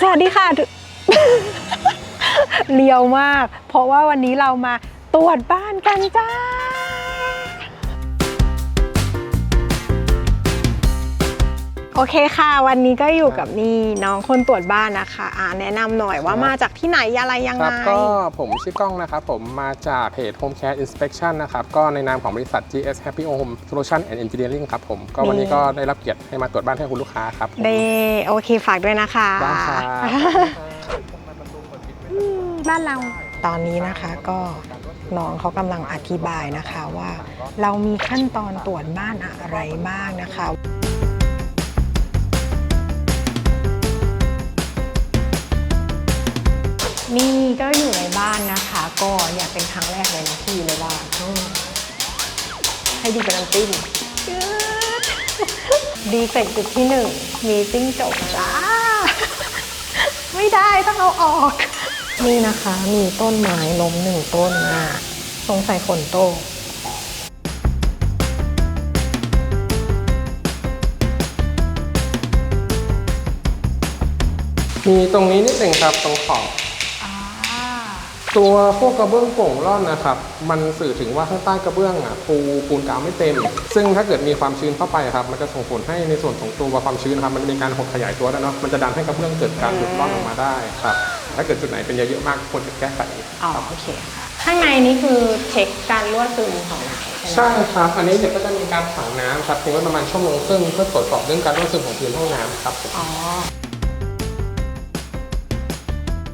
สวัสดีค่ะเลียวมาก เพราะว่าวันนี้เรามาตรวจบ้านกันจ้า โอเคค่ะ วันนี้ก็อยู่กับนี่น้องคนตรวจบ้านนะคะอ่าแนะนำหน่อยว่ามาจากที่ไหนอะไรยังคไงรับก็ผมชื่อกล้องนะครับ ผมมาจากเพจ Home Care Inspection นะครับ ก็ในนามของบริษัท GS Happy Home Solution and Engineering ครับผมก็วันนี้ก็ได้รับเกียรติให้มาตรวจบ้านให้คุณลูกค้าครับผมเดโอเคฝากด้วยนะคะได้ครับบ้านเราตอนนี้นะคะก็น้องเขากำลังอธิบายนะคะว่า เรามีขั้นตอนตรวจบ้านอะไรบ้างนะคะ นี่ก็อยู่ในบ้านนะคะ ก็เนี่ยเป็นครั้งแรกเลยนะที่อยู่าให้ดูเป็นน้ำจิ้มดีเฟกต์จุดที่หนึ่งมีจิ้งจกจ้า ไม่ได้ต้องเอาออก นี่นะคะมีต้นไม้ล้มหนึ่งต้นอะสงสัยฝนตกมีตรงนี้นิดหนึ่งครับตรงขอบ ตัวพวกกระเบื้องโป่งร่อนนะครับ มันสื่อถึงว่าข้างใต้กระเบื้องอะปูปูนกาวไม่เต็ม ซึ่งถ้าเกิดมีความชื้นเข้าไปครับ มันจะส่งผลให้ในส่วนของตัวความชื้นครับ มันมีการหดขยายตัวแล้วเนาะ มันจะดันให้กระเบื้องเกิดการหลุดร่อนออกมาได้ครับ ถ้าเกิดจุดไหนเป็นเยอะๆมากควรจะแก้ไขอ๋อครับโอเคค่ะข้างในนี้คือเช็คการรั่วซึมของไหนใช่ไหมใช่ครับ อันนี้เดี๋ยวก็จะมีการฝังน้ำครับทิ้งไว้ประมาณชั่วโมงครึ่งเพื่อตรวจสอบเรื่องการรั่วซึมของพื้นห้องน้ำครับผมอ๋อ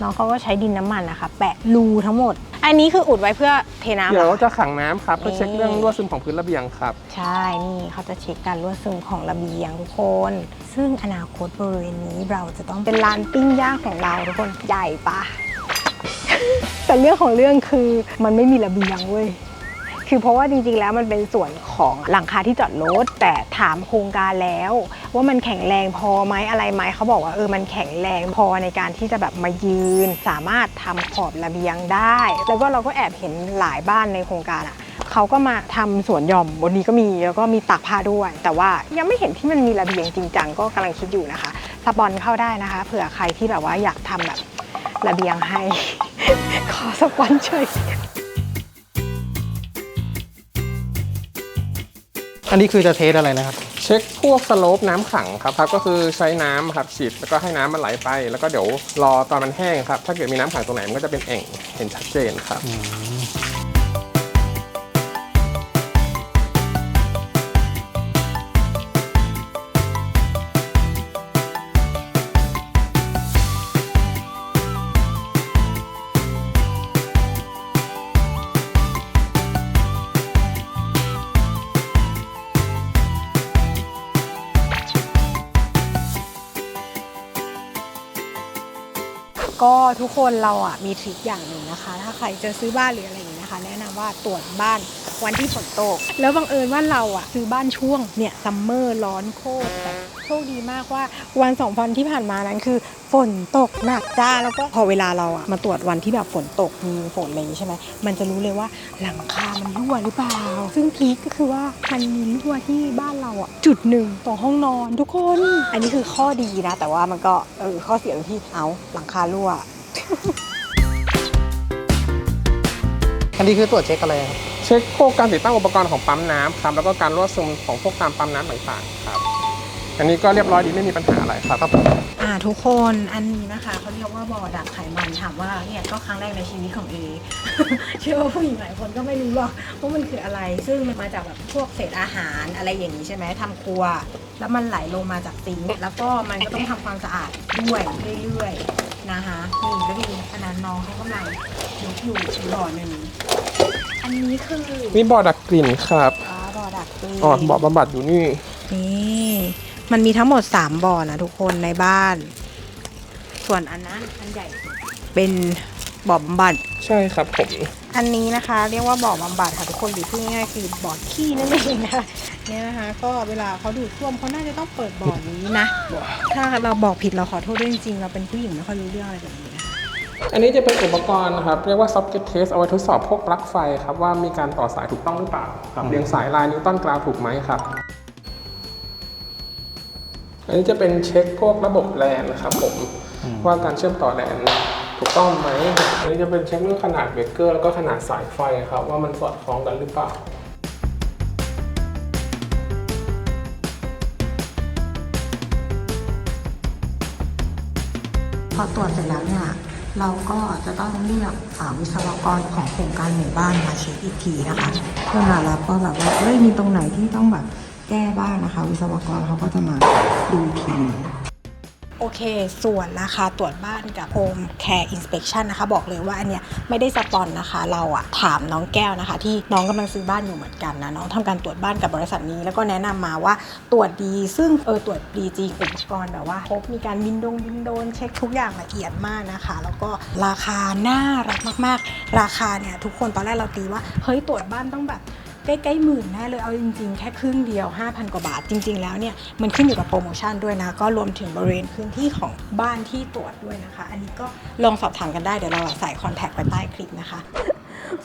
น้องเขาก็ใช้ดินน้ำมันนะคะ แปะรูทั้งหมด อันนี้คืออุดไว้เพื่อเทน้ำหรอเดี๋ยวคะจะขังน้ำครับเพื่อเช็คนี่เรื่องรั่วซึมของพื้นระเบียงครับ ใช่นี่เขาจะเช็คการรั่วซึมของระเบียงทุกคน ซึ่งอนาคตบริเวณนี้เราจะต้องเป็นลานปิ้งย่างของเราทุกคนใหญ่ปะ แต่เรื่องของเรื่องคือมันไม่มีระเบียงเว้ย คือเพราะว่าจริงๆแล้วมันเป็นส่วนของหลังคาที่จอดรถแต่ถามโครงการแล้ว ว่ามันแข็งแรงพอไหมอะไรไหมเขาบอกว่าเออมันแข็งแรงพอในการที่จะแบบมายืน สามารถทำขอบระเบียงได้ แล้วก็เราก็แอบเห็นหลายบ้านในโครงการอะเขาก็มาทำสวนหย่อมบนนี้ก็มีแล้วก็มีตากผ้าด้วย แต่ว่ายังไม่เห็นที่มันมีระเบียงจริงจังก็กำลังคิดอยู่นะคะสปอนเข้าได้นะคะ เผื่อใครที่แบบว่าอยากทำแบบระเบียงให้ ขอสปอนช่วย อันนี้คือจะเทสอะไรนะครับ เช็คพวกสโลปน้ำขังครับครับ ก็คือใช้น้ำครับฉีดแล้วก็ให้น้ำมันไหลไป แล้วก็เดี๋ยวรอตอนมันแห้งครับ ถ้าเกิดมีน้ำขังตรงไหนมันก็จะเป็นแอ่งเห็นชัดเจนครับ ก็ทุกคนเราอะมีทริคอย่างหนึ่งนะคะ ถ้าใครจะซื้อบ้านหรืออะไรอย่างนี้นะคะ แนะนำว่าตรวจบ้านวันที่ฝนตก แล้วบังเอิญว่าเราอะซื้อบ้านช่วงเนี่ยซัมเมอร์ร้อนโคตรแบบ โชคดีมากว่าวันสองวันที่ผ่านมานั้นคือฝนตกหนักจ้าแล้วก็พอเวลาเราอะมาตรวจวันที่แบบฝนตกมีฝนอะไรอย่างนี้ใช่ไหมมันจะรู้เลยว่าหลังคา มันรั่วหรือเปล่า ซึ่งพีคก็คือว่ามันมีรั่วที่บ้านเราอะจุดหนึ่งตรงห้องนอนทุกคน อันนี้คือข้อดีนะ แต่ว่ามันก็เออข้อเสียตรงที่เอาหลังคารั่ว อันนี้คือตรวจเช็คอะไรครับเช็คพวกการติดตั้งอุปกรณ์ของปั๊มน้ำครับแล้วก็การรั่วซึมของพวกตามปั๊มน้ำต่างๆครับ อันนี้ก็เรียบร้อยดีไม่มีปัญหาอะไรครับอ่าทุกคนอันนี้นะคะเขาเรียกว่าบ่อดักไขมันถามว่าเนี่ยก็ครั้งแรกในชีวิตของเอ เชื่อว่าผู้หญิงหลายคนก็ไม่รู้หรอกว่ามันคืออะไร ซึ่งมันมาจากแบบพวกเศษอาหารอะไรอย่างนี้ใช่ไหมทำครัว แล้วมันไหลลงมาจากซิงค์แล้วก็มันก็ต้องทำความสะอาดด้วยเรื่อยๆนะคะนี่ก็ดีขนาดน้องเขากำลังยกอยู่ที่บ่อหนึ่งอันนี้คือนี่บ่อดักกลิ่นครับ อ๋อบ่อดักตีอ๋อบ่อบำบัดอยู่นี่ นี่ มันมีทั้งหมด 3 บ่อนะทุกคนในบ้าน ส่วนอันนั้นอันใหญ่สุดเป็นบ่อบำบัด ใช่ครับผมอันนี้นะคะ เรียกว่าบ่อบำบัดค่ะทุกคนหรือพูดง่ายๆคือบ่อขี้นั่นเองนะคะเนี่ยนะคะ ก็เวลาเขาดูดซ่วมเขาน่าจะต้องเปิดบ่อนี้นะ ถ้าเราบอกผิดเราขอโทษด้วยจริงๆเราเป็นผู้หญิงไม่ค่อยรู้เรื่องอะไรแบบนี้นะคะอันนี้จะเป็นอุปกรณ์นะครับ เรียกว่า socket test เอาไว้ทดสอบพวกปลั๊กไฟครับ ว่ามีการต่อสายถูกต้องหรือเปล่าครับเรียงสายลายนิวตันกราวถูกไหมครับ อันนี้จะเป็นเช็คพวกระบบแลนนะครับผมอืมว่าการเชื่อมต่อแดนถูกต้องไหมอันนี้จะเป็นเช็คเรื่องขนาดเบรกเกอร์แล้วก็ขนาดสายไฟครับว่ามันสอดคล้องกันหรือเปล่าพอตรวจเสร็จแล้วเนี่ยเราก็จะต้องเรียกอ่าวิศวกรของโครงการหมู่บ้านมาเช็คอีกทีนะคะเพื่อมารับว่าแบบว่าเอ้ยมีตรงไหนที่ต้องแบบ แก้บ้างนะคะ วิศวกรเขาก็จะมาดูทีโอเค ส่วนราคาตรวจบ้านกับ Home Care Inspection นะคะ บอกเลยว่าอันเนี้ยไม่ได้สปอนนะคะ เราอะถามน้องแก้วนะคะ ที่น้องกำลังซื้อบ้านอยู่เหมือนกันนะ น้องทำการตรวจบ้านกับบริษัทนี้ แล้วก็แนะนำมาว่าตรวจดี ซึ่งเออตรวจดีจริงอุปกรณ์แบบว่าครบมีการวินโดงวินโดนเช็คทุกอย่างละเอียดมากนะคะ แล้วก็ราคาน่ารักมาก ๆ ราคาเนี่ยทุกคนตอนแรกเราตีว่าเฮ้ยตรวจบ้านต้องแบบ ใกล้ๆหมื่นแน่เลยเอาจริงๆ แค่ครึ่งเดียว 5,000 กว่าบาทจริง ๆ แล้วเนี่ยมันขึ้นอยู่กับโปรโมชั่นด้วยนะ ก็รวมถึงบริเวณพื้นที่ของบ้านที่ตรวจด้วยนะคะ อันนี้ก็ลองสอบถามกันได้เดี๋ยวเราใส่คอนแทคไปใต้คลิปนะคะ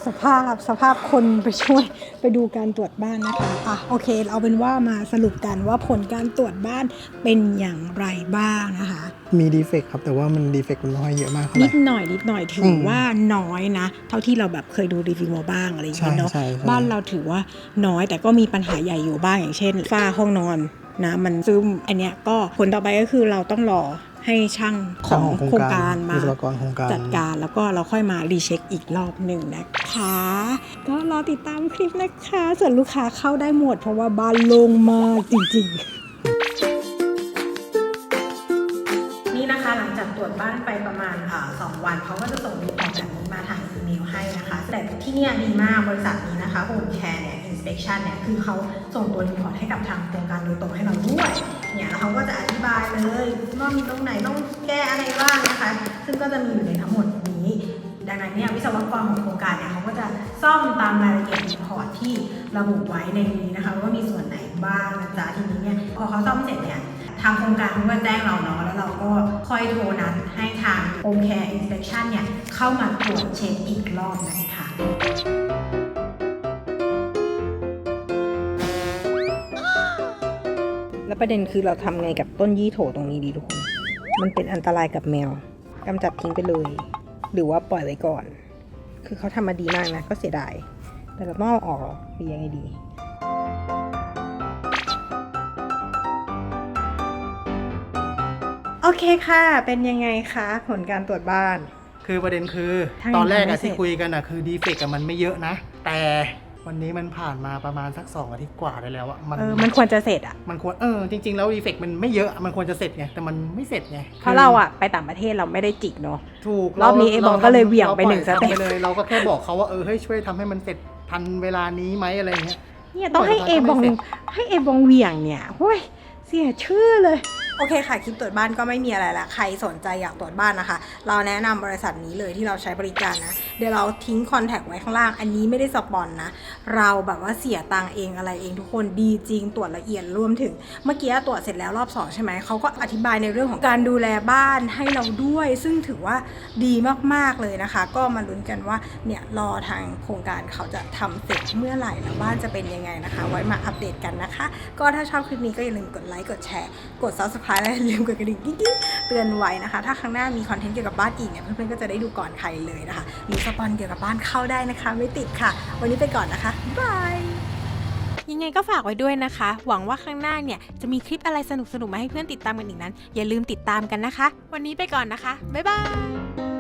สภาพสภาพคนไปช่วยไปดูการตรวจบ้านนะคะอะโอเคเอาเป็นว่ามาสรุปกันว่าผลการตรวจบ้านเป็นอย่างไรบ้างนะคะ มีดีเฟกต์ครับ แต่ว่ามันดีเฟกต์มันไม่ค่อยเยอะมากเท่าไหนิร่ ดหน่อยนิดหน่อยถือือมว่าน้อยนะ เท่าที่เราแบบเคยดูรีวิวมาบ้างอะไรอย่างเงี้ยเนาะใช่ใช่ใช่ บ้านเราถือว่าน้อยแต่ก็มีปัญหาใหญ่อยู่บ้างอย่างเช่นฝ้าห้องนอนนะมันซึมอันเนี้ยก็ผลต่อไปก็คือเราต้องรอ ให้ช่างของโครงการมาวิศวกรโครงการจัดการแล้วก็เราค่อยมารีเช็คอีกรอบหนึ่งนะคะ ก็รอติดตามคลิปนะคะ ส่วนลูกค้าเข้าได้หมด เพราะว่าบ้านโล่งมากจริงๆนี่นะคะหลังจากตรวจบ้านไปประมาณอ่าสองวันเขาก็จะส่งรีพอร์ตแบบนี้มาทางอีเมลให้นะคะ แต่ที่เนี่ยดีมากบริษัทนี้นะคะ Home Care เนี่ย Inspection เนี่ยคือเขาส่งตัวรีพอร์ตให้กับทางโครงการโดยตรงให้เราด้วย เนี่ยเขาก็จะอธิบายเลยว่ามีตรงไหนต้องแก้อะไรบ้างนะคะ ซึ่งก็จะมีอยู่ในทั้งหมดนี้ ดังนั้นเนี่ยวิศวกรของโครงการเนี่ยเขาก็จะซ่อมตามรายละเอียดรีพอร์ตที่ระบุไว้ในนี้นะคะว่ามีส่วนไหนบ้างนะจ๊ะทีนี้เนี่ยพอเขาซ่อมเสร็จเนี่ยทางโครงการเขาก็แจ้งเราเนาะแล้วเราก็ค่อยโทรนัดให้ทาง Home Care Inspection เนี่ยเข้ามาตรวจเช็คอีกรอบนะคะ แล้วประเด็นคือเราทำไงกับต้นยี่โถตรงนี้ดีทุกคน มันเป็นอันตรายกับแมวกำจัดทิ้งไปเลย หรือว่าปล่อยไว้ก่อน คือเขาทำมาดีมากนะ ก็เสียดาย แต่เราต้องเอาออกเหรอหรือยังไงดีโอเคค่ะ เป็นยังไงคะ ผลการตรวจบ้าน คือประเด็นคือถ้าตอนแรกยังไม่อะเสร็จที่คุยกันอะคือดีเฟกต์อะมันไม่เยอะนะ แต่ วันนี้มันผ่านมาประมาณสักสองอาทิตย์กว่าได้แล้วอะมันเออมันควรจะเสร็จอะมันควรเออจริงๆแล้วดีเฟกต์มันไม่เยอะมันควรจะเสร็จไงแต่มันไม่เสร็จไงเพราะเราอะไปต่างประเทศเราไม่ได้จิกเนาะ ถูกรอบนี้ไอ้บอลก็เลยเหวี่ยงไปหนึ่งสเต็ปราปล่อยทำเลยเราก็แค่บอกเขาว่าเออเฮ้ยช่วยทำให้มันเสร็จทันเวลานี้ไหมอะไรเงี้ย เนี่ยต้องให้ปล่เออยบองให้เสร็จ ให้เอบองเหวี่ยงเนี่ยเฮ้ยเสียชื่อเลย โอเคค่ะคลิปตรวจบ้านก็ไม่มีอะไรละใครสนใจอยากตรวจบ้านนะคะ เราแนะนำบริษัทนี้เลยที่เราใช้บริการนะ เดี๋ยวเราทิ้งคอนแทคไว้ข้างล่าง อันนี้ไม่ได้สปอนนะ เราแบบว่าเสียตังค์เองอะไรเองทุกคนดีจริงตรวจละเอียดรวมถึง เมื่อกี้ตรวจเสร็จแล้วรอบสองใช่ไหมเขาก็อธิบายในเรื่องของการดูแลบ้านให้เราด้วย ซึ่งถือว่าดีมากๆเลยนะคะ ก็มาลุ้นกันว่าเนี่ยรอทางโครงการเขาจะทำเสร็จเมื่อไหร่แล้วบ้านจะเป็นยังไงนะคะ ไว้มาอัปเดตกันนะคะ ก็ถ้าชอบคลิปนี้ก็อย่าลืมกดไลค์กดแชร์กดนะคะและอย่าลืมกดกระดิ่งกิ๊งเตือนไว้นะคะ ถ้าครั้งหน้ามีคอนเทนต์เกี่ยวกับบ้านอีกเนี่ยเพื่อนๆก็จะได้ดูก่อนใครเลยนะคะหรือสปอนเกี่ยวกับบ้านเข้าได้นะคะ ไม่ติดค่ะ วันนี้ไปก่อนนะคะบายยังไงก็ฝากไว้ด้วยนะคะ หวังว่าข้างหน้าเนี่ยจะมีคลิปอะไรสนุกๆมาให้เพื่อนติดตามกันอีกนั้น อย่าลืมติดตามกันนะคะ วันนี้ไปก่อนนะคะบ๊ายบาย